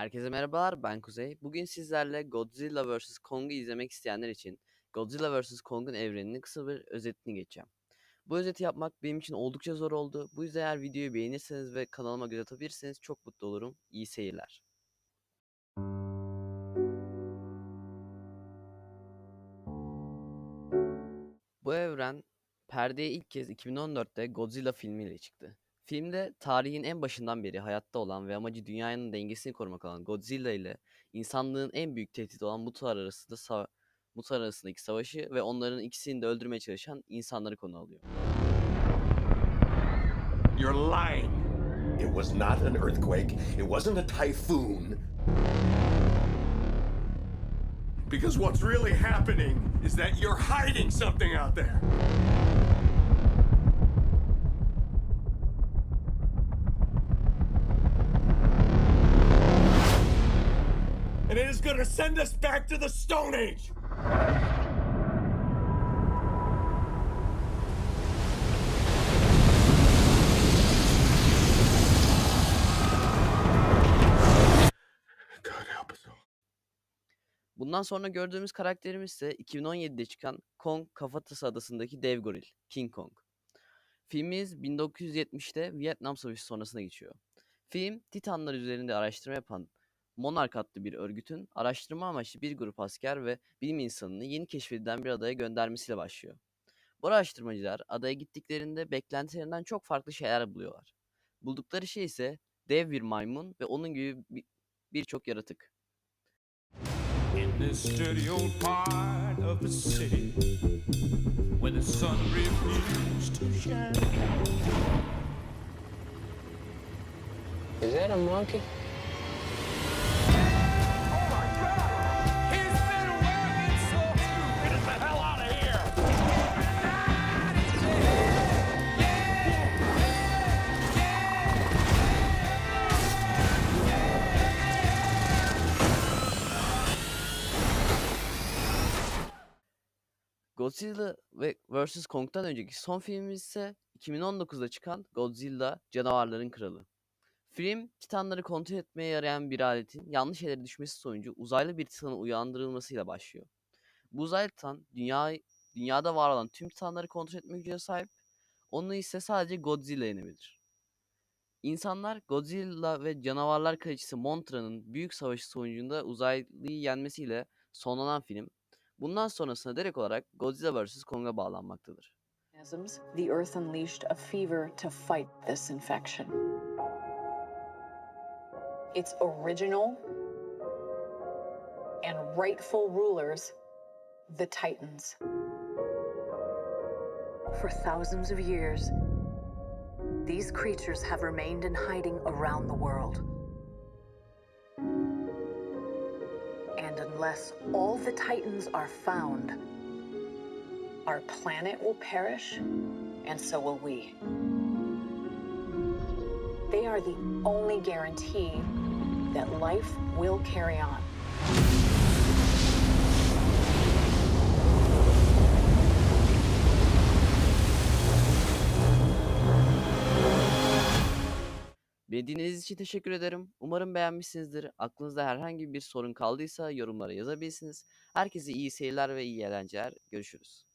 Herkese merhabalar, ben Kuzey. Bugün sizlerle Godzilla vs. Kong'u izlemek isteyenler için Godzilla vs. Kong'un evreninin kısa bir özetini geçeceğim. Bu özeti yapmak benim için oldukça zor oldu. Bu yüzden eğer videoyu beğenirseniz ve kanalıma göz atabilirseniz çok mutlu olurum. İyi seyirler. Bu evren perdeye ilk kez 2014'te Godzilla filmiyle çıktı. Filmde tarihin en başından beri hayatta olan ve amacı dünyanın dengesini korumak olan Godzilla ile insanlığın en büyük tehdidi olan Mutar arasında sa- Mutar arasındaki savaşı ve onların ikisini de öldürmeye çalışan insanları konu alıyor. You're lying. It was not an earthquake. It wasn't a typhoon. Because what's really happening is that you're hiding something out there. İs to send us back to the Stone Age. God help us all. Bundan sonra gördüğümüz karakterimiz ise 2017'de çıkan Kong Kafatası Adası'ndaki dev goril, King Kong. Filmimiz 1970'te Vietnam Savaşı sonrasına geçiyor. Film, Titanlar üzerinde araştırma yapan Monarch adlı bir örgütün araştırma amaçlı bir grup asker ve bilim insanını yeni keşfedilen bir adaya göndermesiyle başlıyor. Bu araştırmacılar adaya gittiklerinde beklentilerinden çok farklı şeyler buluyorlar. Buldukları şey ise dev bir maymun ve onun gibi bir- birçok yaratık. In this dirty old part of the city where the sun refused to shine. Is that a monkey? Godzilla vs. Kong'dan önceki son filmimiz ise 2019'da çıkan Godzilla Canavarların Kralı. Film, Titanları kontrol etmeye yarayan bir aletin yanlış yere düşmesi sonucu uzaylı bir Titan'ın uyandırılmasıyla başlıyor. Bu uzaylı Titan, dünya, dünyada var olan tüm Titanları kontrol etme gücüne sahip, onu ise sadece Godzilla yenebilir. İnsanlar Godzilla ve canavarlar kraliçesi Montra'nın büyük savaşı sonucunda uzaylıyı yenmesiyle sonlanan film, Bundan sonrasında direkt olarak Godzilla vs. Kong'a bağlanmaktadır. the Earth unleashed a fever to fight this infection. Its original and rightful rulers, the Titans. For thousands of years, these creatures have remained in hiding around the world. And unless all the Titans are found, our planet will perish, and so will we. They are the only guarantee that life will carry on. Dinlediğiniz için teşekkür ederim. Umarım beğenmişsinizdir. Aklınızda herhangi bir sorun kaldıysa yorumlara yazabilirsiniz. Herkese iyi seyirler ve iyi eğlenceler. Görüşürüz.